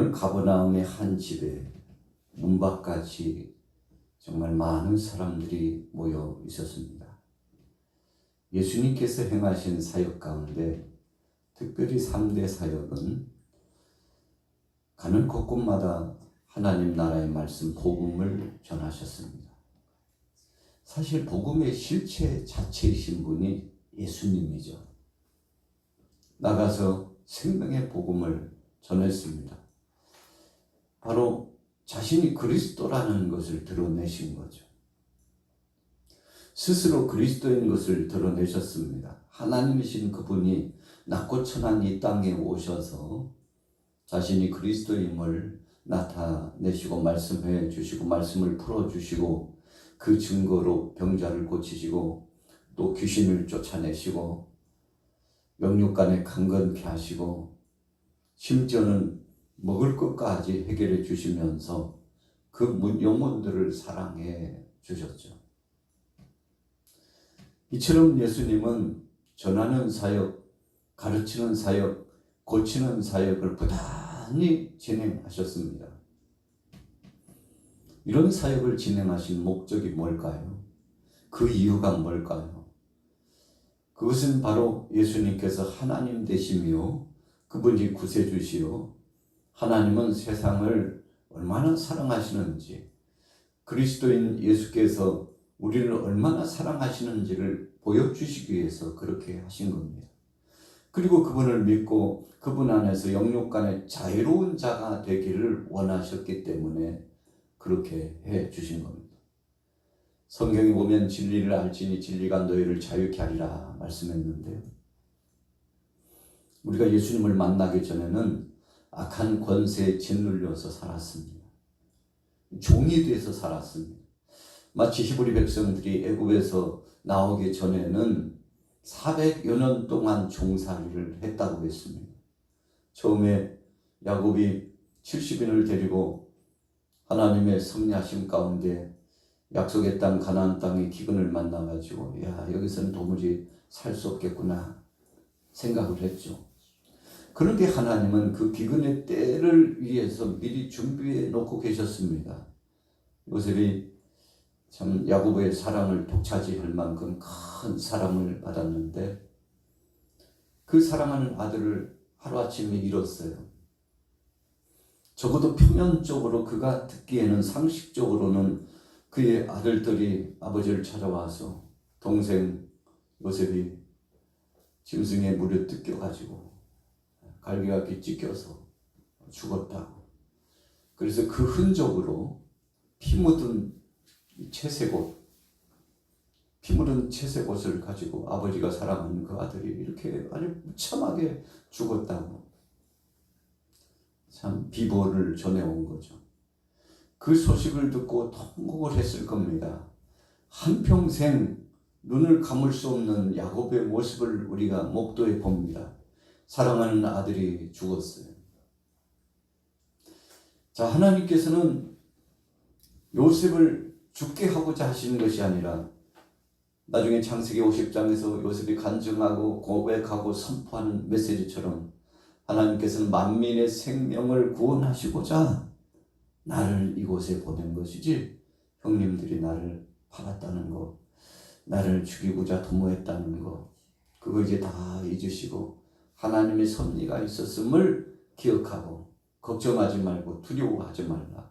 오늘 가버나움의 한 집에 문 밖까지 정말 많은 사람들이 모여 있었습니다. 예수님께서 행하신 사역 가운데 특별히 3대 사역은 가는 곳곳마다 하나님 나라의 말씀 복음을 전하셨습니다. 사실 복음의 실체 자체이신 분이 예수님이죠. 나가서 생명의 복음을 전했습니다. 바로 자신이 그리스도라는 것을 드러내신 거죠. 스스로 그리스도인 것을 드러내셨습니다. 하나님이신 그분이 낮고 천한 이 땅에 오셔서 자신이 그리스도임을 나타내시고 말씀해 주시고 말씀을 풀어 주시고 그 증거로 병자를 고치시고 또 귀신을 쫓아내시고 영육간에 강건케 하시고 심지어는 먹을 것까지 해결해 주시면서 그 영혼들을 사랑해 주셨죠. 이처럼 예수님은 전하는 사역, 가르치는 사역, 고치는 사역을 부단히 진행하셨습니다. 이런 사역을 진행하신 목적이 뭘까요? 그 이유가 뭘까요? 그것은 바로 예수님께서 하나님 되시며 그분이 구세주시요. 하나님은 세상을 얼마나 사랑하시는지 그리스도인 예수께서 우리를 얼마나 사랑하시는지를 보여주시기 위해서 그렇게 하신 겁니다. 그리고 그분을 믿고 그분 안에서 영육 간의 자유로운 자가 되기를 원하셨기 때문에 그렇게 해 주신 겁니다. 성경에 보면 진리를 알지니 진리가 너희를 자유케 하리라 말씀했는데요. 우리가 예수님을 만나기 전에는 악한 권세에 짓눌려서 살았습니다. 종이 돼서 살았습니다. 마치 히브리 백성들이 애굽에서 나오기 전에는 400여 년 동안 종살이를 했다고 했습니다. 처음에 야곱이 70인을 데리고 하나님의 섭리하심 가운데 약속의 땅 가나안 땅의 기근을 만나 가지고 야 여기서는 도무지 살 수 없겠구나 생각을 했죠. 그런데 하나님은 그 기근의 때를 위해서 미리 준비해 놓고 계셨습니다. 요셉이 참 야곱의 사랑을 독차지할 만큼 큰 사랑을 받았는데 그 사랑하는 아들을 하루아침에 잃었어요. 적어도 표면적으로 그가 듣기에는 상식적으로는 그의 아들들이 아버지를 찾아와서 동생 요셉이 짐승의 물에 뜯겨가지고 갈기가 찢겨서 죽었다고. 그래서 그 흔적으로 피 묻은 채색옷, 피 묻은 채색옷을 가지고 아버지가 사랑하는 그 아들이 이렇게 아주 무참하게 죽었다고. 참 비보를 전해온 거죠. 그 소식을 듣고 통곡을 했을 겁니다. 한평생 눈을 감을 수 없는 야곱의 모습을 우리가 목도해 봅니다. 사랑하는 아들이 죽었어요. 자, 하나님께서는 요셉을 죽게 하고자 하시는 것이 아니라 나중에 창세기 50장에서 요셉이 간증하고 고백하고 선포하는 메시지처럼 하나님께서는 만민의 생명을 구원하시고자 나를 이곳에 보낸 것이지 형님들이 나를 팔았다는 거, 나를 죽이고자 도모했다는 거, 그거 이제 다 잊으시고 하나님의 섭리가 있었음을 기억하고 걱정하지 말고 두려워하지 말라.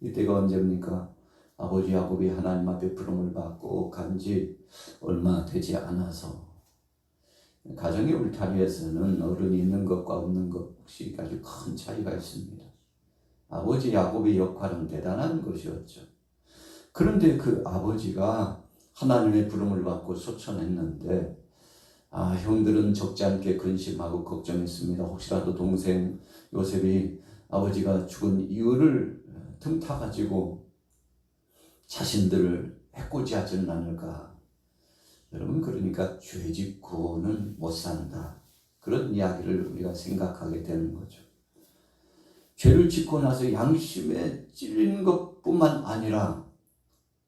이때가 언제입니까? 아버지 야곱이 하나님 앞에 부름을 받고 간 지 얼마 되지 않아서 가정의 울타리에서는 어른이 있는 것과 없는 것 혹시 아주 큰 차이가 있습니다. 아버지 야곱의 역할은 대단한 것이었죠. 그런데 그 아버지가 하나님의 부름을 받고 소천했는데 아, 형들은 적지 않게 근심하고 걱정했습니다. 혹시라도 동생 요셉이 아버지가 죽은 이유를 틈타 가지고 자신들을 해코지하지는 않을까. 여러분, 그러니까 죄 짓고는 못 산다. 그런 이야기를 우리가 생각하게 되는 거죠. 죄를 짓고 나서 양심에 찔린 것 뿐만 아니라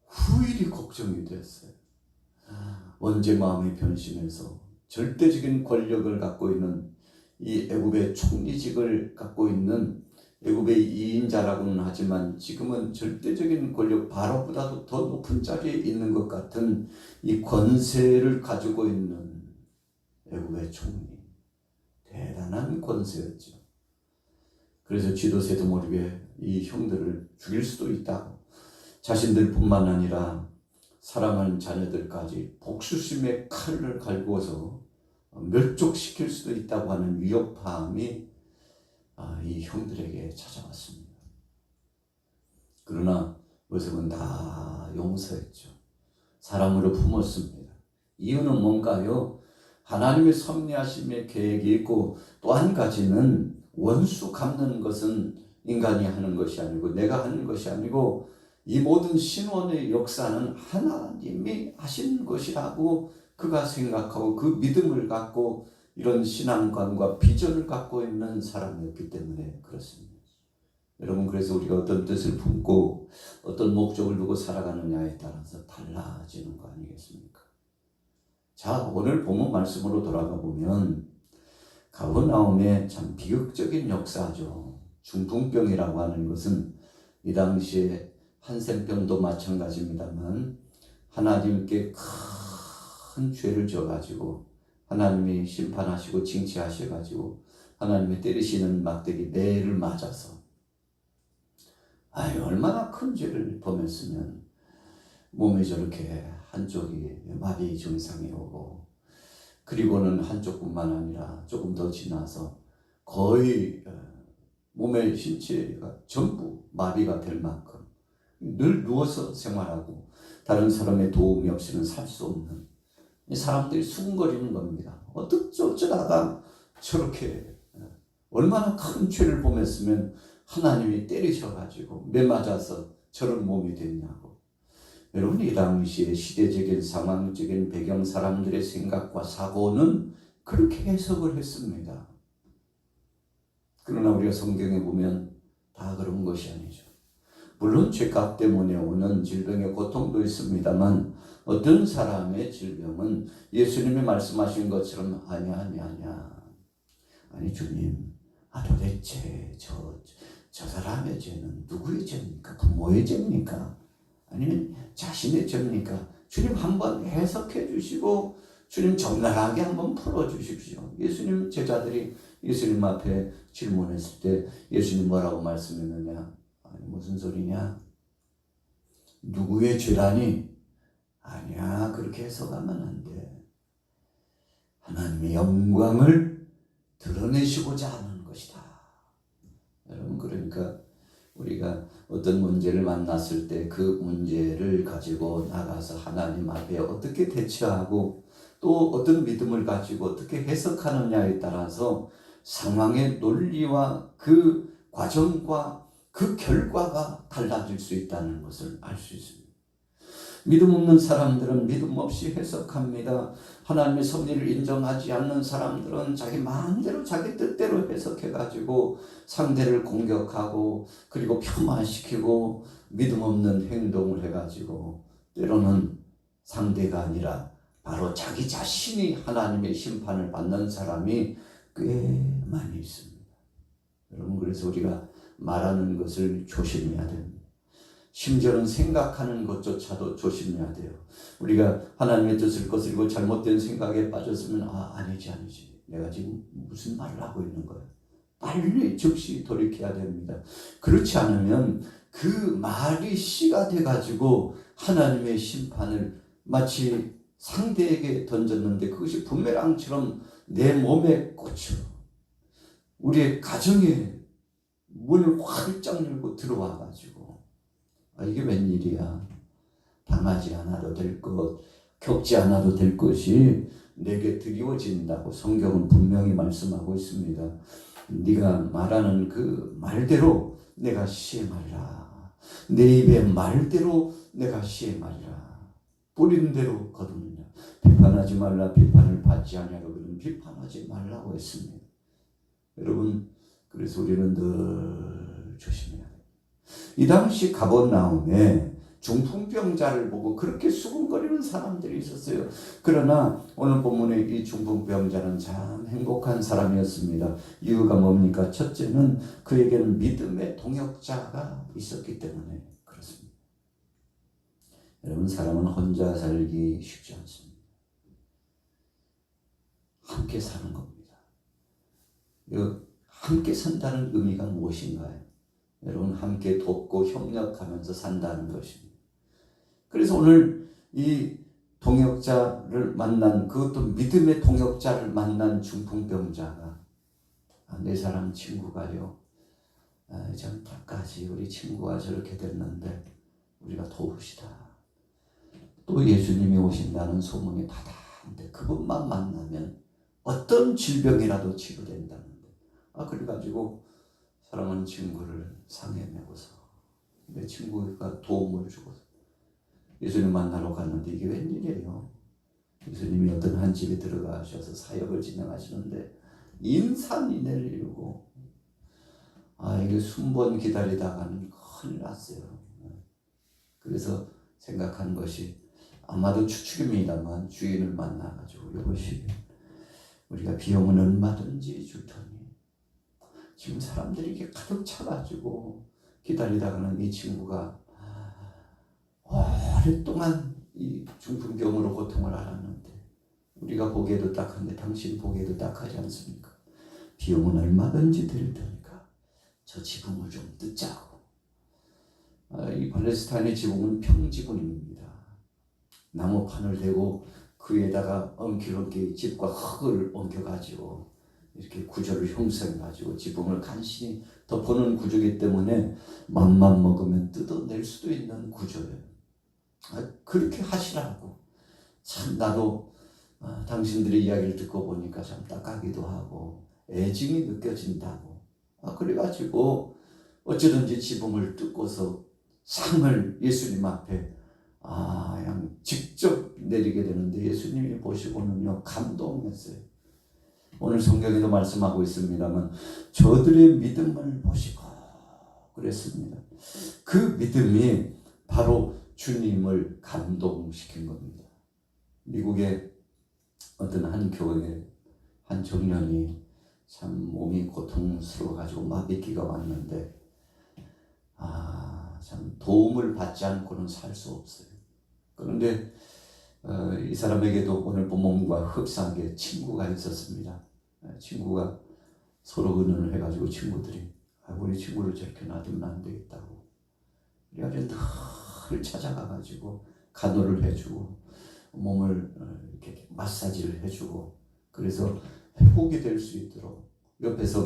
후일이 걱정이 됐어요. 언제 마음이 변심해서 절대적인 권력을 갖고 있는 이 애굽의 총리직을 갖고 있는 애굽의 이인자라고는 하지만 지금은 절대적인 권력 바로보다도 더 높은 자리에 있는 것 같은 이 권세를 가지고 있는 애굽의 총리 대단한 권세였죠. 그래서 지도새도 모르게 이 형들을 죽일 수도 있다고 자신들뿐만 아니라 사랑하는 자녀들까지 복수심의 칼을 갈고서 멸족시킬 수도 있다고 하는 위협함이 아, 이 형들에게 찾아왔습니다. 그러나 모습은 다 용서했죠. 사랑으로 품었습니다. 이유는 뭔가요? 하나님의 섭리하심의 계획이 있고 또 한 가지는 원수 갚는 것은 인간이 하는 것이 아니고 내가 하는 것이 아니고 이 모든 신원의 역사는 하나님이 하신 것이라고 그가 생각하고 그 믿음을 갖고 이런 신앙관과 비전을 갖고 있는 사람이었기 때문에 그렇습니다. 여러분 그래서 우리가 어떤 뜻을 품고 어떤 목적을 두고 살아가느냐에 따라서 달라지는 거 아니겠습니까? 자 오늘 본문 말씀으로 돌아가 보면 가버나움의 참 비극적인 역사죠. 중풍병이라고 하는 것은 이 당시에 한센병도 마찬가지입니다만 하나님께 큰 죄를 져가지고 하나님이 심판하시고 징치하셔가지고 하나님이 때리시는 막대기 매를 맞아서. 아유 얼마나 큰 죄를 범했으면 몸에 저렇게 한쪽이 마비 증상이 오고 그리고는 한쪽뿐만 아니라 조금 더 지나서 거의 어, 몸의 신체가 전부 마비가 될 만큼 늘 누워서 생활하고 다른 사람의 도움이 없이는 살 수 없는 이 사람들이 수군거리는 겁니다. 어떻게 어쩌다가 저렇게 어, 얼마나 큰 죄를 범했으면 하나님이 때리셔가지고 매 맞아서 저런 몸이 됐냐고. 여러분 이 당시에 시대적인 상황적인 배경 사람들의 생각과 사고는 그렇게 해석을 했습니다. 그러나 우리가 성경에 보면 다 그런 것이 아니죠. 물론 죄값 때문에 오는 질병의 고통도 있습니다만 어떤 사람의 질병은 예수님이 말씀하신 것처럼 아니야 아니야 아니야 아니 주님 아 도대체 저, 저 사람의 죄는 누구의 죄입니까? 부모의 죄입니까? 아니면 자신의 죄입니까? 주님 한번 해석해 주시고 주님 적나라하게 한번 풀어 주십시오. 예수님 제자들이 예수님 앞에 질문했을 때 예수님 뭐라고 말씀했느냐? 아니 무슨 소리냐? 누구의 죄라니? 아니야 그렇게 해석하면 안 돼. 하나님의 영광을 드러내시고자 하는 것이다. 여러분 그러니까 우리가 어떤 문제를 만났을 때 그 문제를 가지고 나가서 하나님 앞에 어떻게 대처하고 또 어떤 믿음을 가지고 어떻게 해석하느냐에 따라서 상황의 논리와 그 과정과 그 결과가 달라질 수 있다는 것을 알 수 있습니다. 믿음 없는 사람들은 믿음 없이 해석합니다. 하나님의 섭리를 인정하지 않는 사람들은 자기 마음대로 자기 뜻대로 해석해가지고 상대를 공격하고 그리고 폄하시키고 믿음 없는 행동을 해가지고 때로는 상대가 아니라 바로 자기 자신이 하나님의 심판을 받는 사람이 꽤 많이 있습니다. 여러분 그래서 우리가 말하는 것을 조심해야 됩니다. 심지어는 생각하는 것조차도 조심해야 돼요. 우리가 하나님의 뜻을 거스리고 잘못된 생각에 빠졌으면 아 아니지 아니지 내가 지금 무슨 말을 하고 있는 거야. 빨리 즉시 돌이켜야 됩니다. 그렇지 않으면 그 말이 씨가 돼가지고 하나님의 심판을 마치 상대에게 던졌는데 그것이 부메랑처럼 내 몸에 꽂혀 우리의 가정에 문을 활짝 열고 들어와가지고 아, 이게 웬일이야. 당하지 않아도 될 것, 겪지 않아도 될 것이 내게 드리워진다고 성경은 분명히 말씀하고 있습니다. 네가 말하는 그 말대로 내가 시행하리라. 내 입의 말대로 내가 시행하리라. 뿌린 대로 거두느냐. 비판하지 말라. 비판을 받지 않냐고 그러면 비판하지 말라고 했습니다. 여러분, 그래서 우리는 늘 조심해야 이 당시 가버나움에 중풍병자를 보고 그렇게 수군거리는 사람들이 있었어요. 그러나 오늘 본문의 이 중풍병자는 참 행복한 사람이었습니다. 이유가 뭡니까? 첫째는 그에게는 믿음의 동역자가 있었기 때문에 그렇습니다. 여러분 사람은 혼자 살기 쉽지 않습니다. 함께 사는 겁니다. 이 함께 산다는 의미가 무엇인가요? 여러분 함께 돕고 협력하면서 산다는 것입니다. 그래서 오늘 이 동역자를 만난 그것도 믿음의 동역자를 만난 중풍병자가 아, 내 사람 친구가요. 아, 전까지 우리 친구가 저렇게 됐는데 우리가 도우시다. 또 예수님이 오신다는 소문이 바다한데 그분만 만나면 어떤 질병이라도 치료된다는데 아 그래가지고 사랑하는 친구를 상에 메고서 내 친구가 도움을 주고서 예수님 만나러 갔는데 이게 웬일이에요? 예수님이 어떤 한 집에 들어가셔서 사역을 진행하시는데 인산인해를 이루고 아 이게 순번 기다리다가는 큰일 났어요. 그래서 생각한 것이 아마도 추측입니다만 주인을 만나가지고 이것이 우리가 비용은 얼마든지 줄 테니 지금 사람들이 이렇게 가득 차가지고 기다리다가는 이 친구가 오랫동안 이 중풍병으로 고통을 앓았는데 우리가 보기에도 딱한데 당신 보기에도 딱하지 않습니까? 비용은 얼마든지 드릴 테니까 저 지붕을 좀 뜯자고 아, 이 팔레스타인의 지붕은 평지붕입니다. 나무판을 대고 그 위에다가 엉키렁키 집과 흙을 옮겨가지고 이렇게 구조를 형성해가지고 지붕을 간신히 덮어놓은 구조이기 때문에 맘만 먹으면 뜯어낼 수도 있는 구조예요. 아, 그렇게 하시라고. 참 나도 아, 당신들의 이야기를 듣고 보니까 참 딱하기도 하고 애증이 느껴진다고. 아, 그래가지고 어쩌든지 지붕을 뜯고서 상을 예수님 앞에 아, 그냥 직접 내리게 되는데 예수님이 보시고는요 감동했어요. 오늘 성경에도 말씀하고 있습니다만 저들의 믿음을 보시고 그랬습니다. 그 믿음이 바로 주님을 감동시킨 겁니다. 미국의 어떤 한 교회 한 청년이 참 몸이 고통스러워 가지고 마비기가 왔는데 아 참 도움을 받지 않고는 살 수 없어요. 그런데 어, 이 사람에게도 오늘 부모님과 흡사하게 친구가 있었습니다. 어, 친구가 서로 의논을 해가지고 친구들이 아, 우리 친구를 저렇게 놔두면 안 되겠다고. 그래가지고 늘 찾아가가지고 간호를 해주고 몸을 어, 이렇게 마사지를 해주고. 그래서 회복이 될 수 있도록 옆에서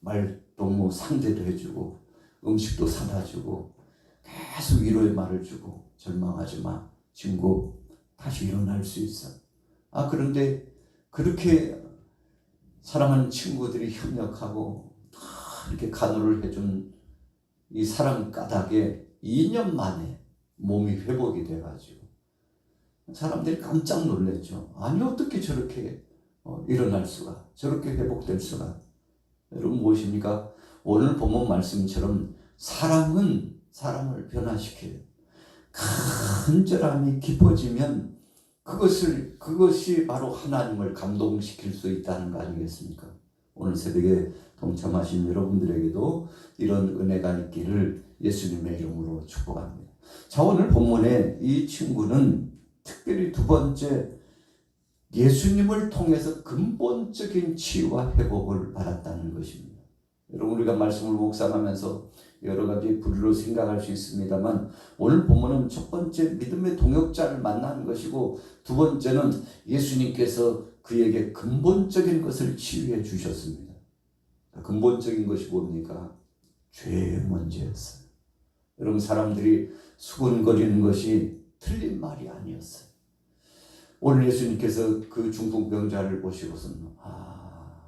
말동무 상대도 해주고 음식도 사다 주고 계속 위로의 말을 주고 절망하지 마. 친구 다시 일어날 수 있어. 아 그런데 그렇게 사랑하는 친구들이 협력하고 이렇게 간호를 해준 이 사랑 까닭에 2년 만에 몸이 회복이 돼가지고 사람들이 깜짝 놀랐죠. 아니 어떻게 저렇게 어, 일어날 수가 저렇게 회복될 수가 여러분 무엇입니까? 오늘 본문 말씀처럼 사랑은 사람을 변화시켜요. 간절함이 깊어지면 그것을 그것이 바로 하나님을 감동시킬 수 있다는 거 아니겠습니까? 오늘 새벽에 동참하신 여러분들에게도 이런 은혜가 있기를 예수님의 이름으로 축복합니다. 자 오늘 본문에 이 친구는 특별히 두 번째 예수님을 통해서 근본적인 치유와 회복을 받았다는 것입니다. 여러분 우리가 말씀을 묵상하면서 여러 가지 부류로 생각할 수 있습니다만 오늘 본문은 첫 번째 믿음의 동역자를 만나는 것이고 두 번째는 예수님께서 그에게 근본적인 것을 치유해 주셨습니다. 근본적인 것이 뭡니까? 죄의 문제였어요. 여러분 사람들이 수군거리는 것이 틀린 말이 아니었어요. 오늘 예수님께서 그 중풍병자를 보시고서는 아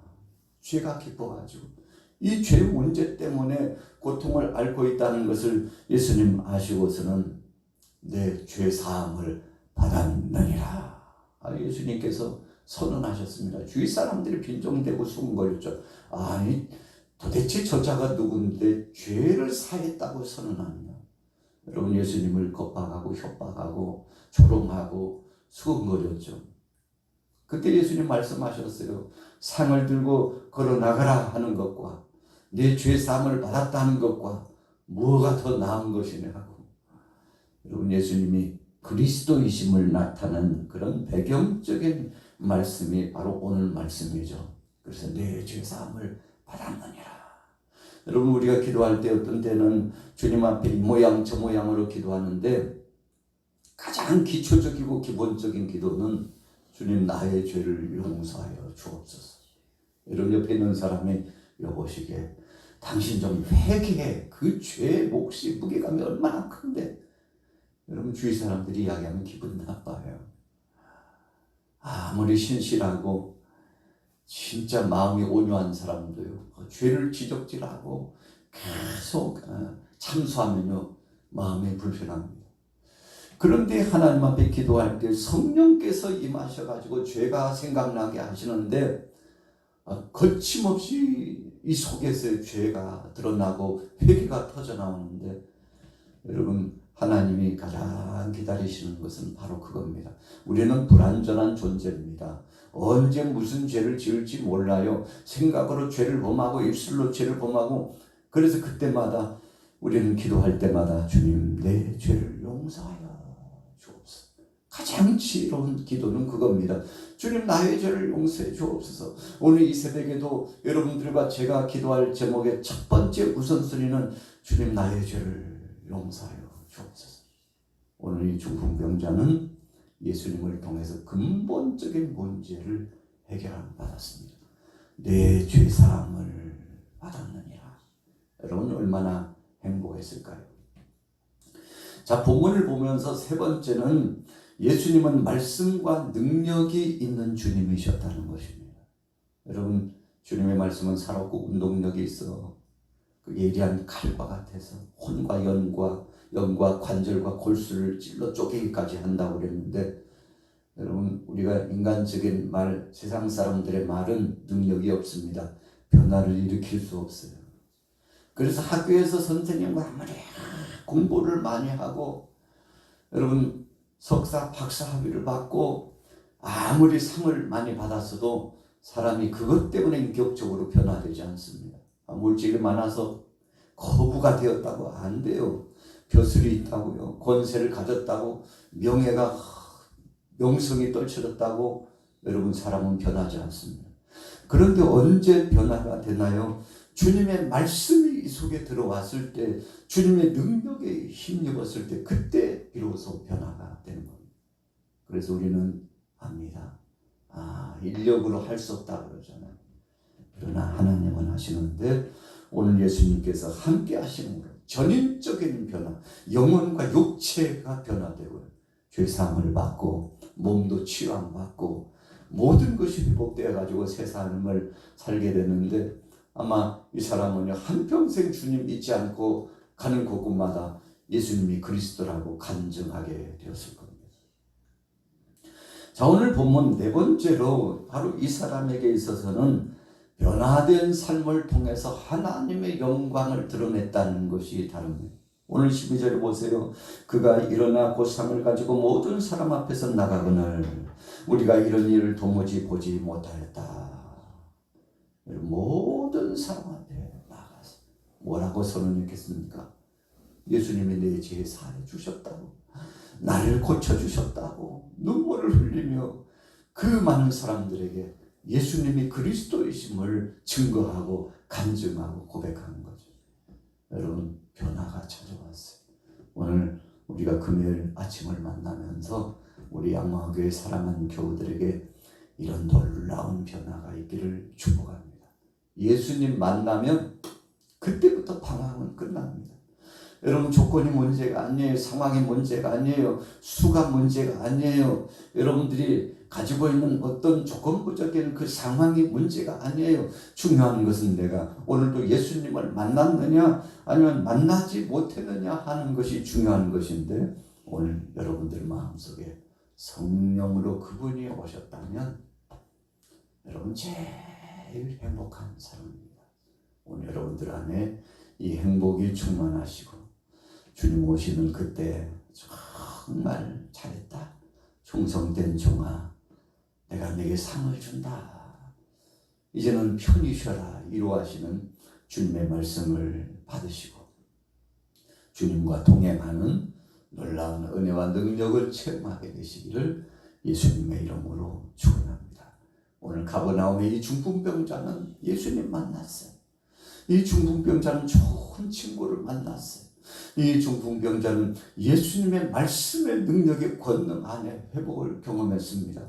죄가 기뻐가지고 이 죄 문제 때문에 고통을 앓고 있다는 것을 예수님 아시고서는 내 죄 사함을 받았느니라. 아, 예수님께서 선언하셨습니다. 주위 사람들이 빈정대고 수군거렸죠. 아니 도대체 저자가 누군데 죄를 사했다고 선언하느냐. 여러분 예수님을 겁박하고 협박하고 조롱하고 수근거렸죠. 그때 예수님 말씀하셨어요. 상을 들고 걸어 나가라 하는 것과 내 죄 사함을 받았다는 것과 뭐가 더 나은 것이냐 하고 여러분 예수님이 그리스도이심을 나타낸 그런 배경적인 말씀이 바로 오늘 말씀이죠. 그래서 내 죄 사함을 받았느니라. 여러분 우리가 기도할 때 어떤 때는 주님 앞에 이 모양 저 모양으로 기도하는데 가장 기초적이고 기본적인 기도는 주님 나의 죄를 용서하여 주옵소서. 여러분 옆에 있는 사람이 여보시게 당신 좀 회개해. 그 죄의 몫이 무게감이 얼마나 큰데. 여러분 주위 사람들이 이야기하면 기분 나빠요. 아무리 신실하고 진짜 마음이 온유한 사람도요. 그 죄를 지적질하고 계속 어, 참수하면요. 마음이 불편합니다. 그런데 하나님 앞에 기도할 때 성령께서 임하셔가지고 죄가 생각나게 하시는데 어, 거침없이 이 속에서의 죄가 드러나고 회개가 터져 나오는데 여러분 하나님이 가장 기다리시는 것은 바로 그겁니다. 우리는 불완전한 존재입니다. 언제 무슨 죄를 지을지 몰라요. 생각으로 죄를 범하고 입술로 죄를 범하고 그래서 그때마다 우리는 기도할 때마다 주님 내 죄를 용서하여 주옵소서. 가장 지혜로운 기도는 그겁니다. 주님 나의 죄를 용서해 주옵소서. 오늘 이 새벽에도 여러분들과 제가 기도할 제목의 첫 번째 우선순위는 주님 나의 죄를 용서하여 주옵소서. 오늘 이 중풍병자는 예수님을 통해서 근본적인 문제를 해결함 받았습니다. 내 죄사함을 받았느니라. 여러분 얼마나 행복했을까요? 자 본문을 보면서 세 번째는 예수님은 말씀과 능력이 있는 주님이셨다는 것입니다. 여러분 주님의 말씀은 살았고 운동력이 있어 그 예리한 칼과 같아서 혼과 연과 연과 관절과 골수를 찔러 쪼개기까지 한다고 그랬는데 여러분 우리가 인간적인 말 세상 사람들의 말은 능력이 없습니다. 변화를 일으킬 수 없어요. 그래서 학교에서 선생님과 아무리 공부를 많이 하고 여러분 석사 박사 학위를 받고 아무리 상을 많이 받았어도 사람이 그것 때문에 인격적으로 변화되지 않습니다. 아, 물질이 많아서 거부가 되었다고 안 돼요. 벼슬이 있다고요. 권세를 가졌다고 명예가 명성이 떨쳐졌다고 여러분 사람은 변하지 않습니다. 그런데 언제 변화가 되나요? 주님의 말씀이 이 속에 들어왔을 때, 주님의 능력에 힘입었을 때, 그때 비로소 변화가 되는 겁니다. 그래서 우리는 압니다. 아, 인력으로 할 수 없다 그러잖아요. 그러나 하나님은 하시는데, 오늘 예수님께서 함께 것, 전인적인 변화, 영혼과 육체가 변화되고, 죄사함을 받고, 몸도 치유받고, 모든 것이 회복되어 가지고 새 삶을 살게 되는데 아마 이 사람은 한평생 주님 믿지 않고 가는 곳곳마다 예수님이 그리스도라고 간증하게 되었을 겁니다. 자, 오늘 본문 네 번째로 바로 이 사람에게 있어서는 변화된 삶을 통해서 하나님의 영광을 드러냈다는 것이 다릅니다. 오늘 12절 보세요. 그가 일어나 고상을 가지고 모든 사람 앞에서 나가거늘 우리가 이런 일을 도무지 보지 못하였다. 모든 사람 앞에 나가서 뭐라고 선언했겠습니까? 예수님이 내죄 사해 주셨다고 나를 고쳐 주셨다고 눈물을 흘리며 그 많은 사람들에게 예수님이 그리스도이심을 증거하고 간증하고 고백하는 거죠. 여러분 변화가 찾아왔어요. 오늘 우리가 금요일 아침을 만나면서 우리 양마교회 사랑하는 교우들에게 이런 놀라운 변화가 있기를 축복합니다. 예수님 만나면 그때부터 방황은 끝납니다. 여러분 조건이 문제가 아니에요. 상황이 문제가 아니에요. 수가 문제가 아니에요. 여러분들이 가지고 있는 어떤 조건부적인 그 상황이 문제가 아니에요. 중요한 것은 내가 오늘도 예수님을 만났느냐 아니면 만나지 못했느냐 하는 것이 중요한 것인데 오늘 여러분들 마음속에 성령으로 그분이 오셨다면 여러분 제 일 행복한 사람입니다. 오늘 여러분들 안에 이 행복이 충만하시고 주님 오시는 그때 정말 잘했다. 충성된 종아, 내가 내게 상을 준다. 이제는 편히 쉬어라. 이루하시는 주님의 말씀을 받으시고 주님과 동행하는 놀라운 은혜와 능력을 체험하게 되시기를 예수님의 이름으로 축원합니다. 오늘 가버나움의 이 중풍병자는 예수님 만났어요. 이 중풍병자는 좋은 친구를 만났어요. 이 중풍병자는 예수님의 말씀의 능력의 권능 안에 회복을 경험했습니다.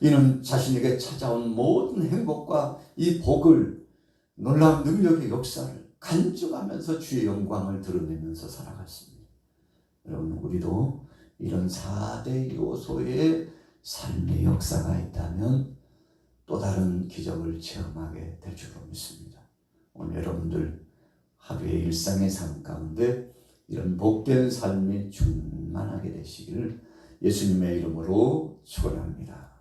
이는 자신에게 찾아온 모든 행복과 이 복을 놀라운 능력의 역사를 간증하면서 주의 영광을 드러내면서 살아갔습니다. 여러분 우리도 이런 4대 요소의 삶의 역사가 있다면 또 다른 기적을 체험하게 될 줄로 믿습니다. 오늘 여러분들 하루의 일상의 삶 가운데 이런 복된 삶이 충만하게 되시기를 예수님의 이름으로 축원합니다.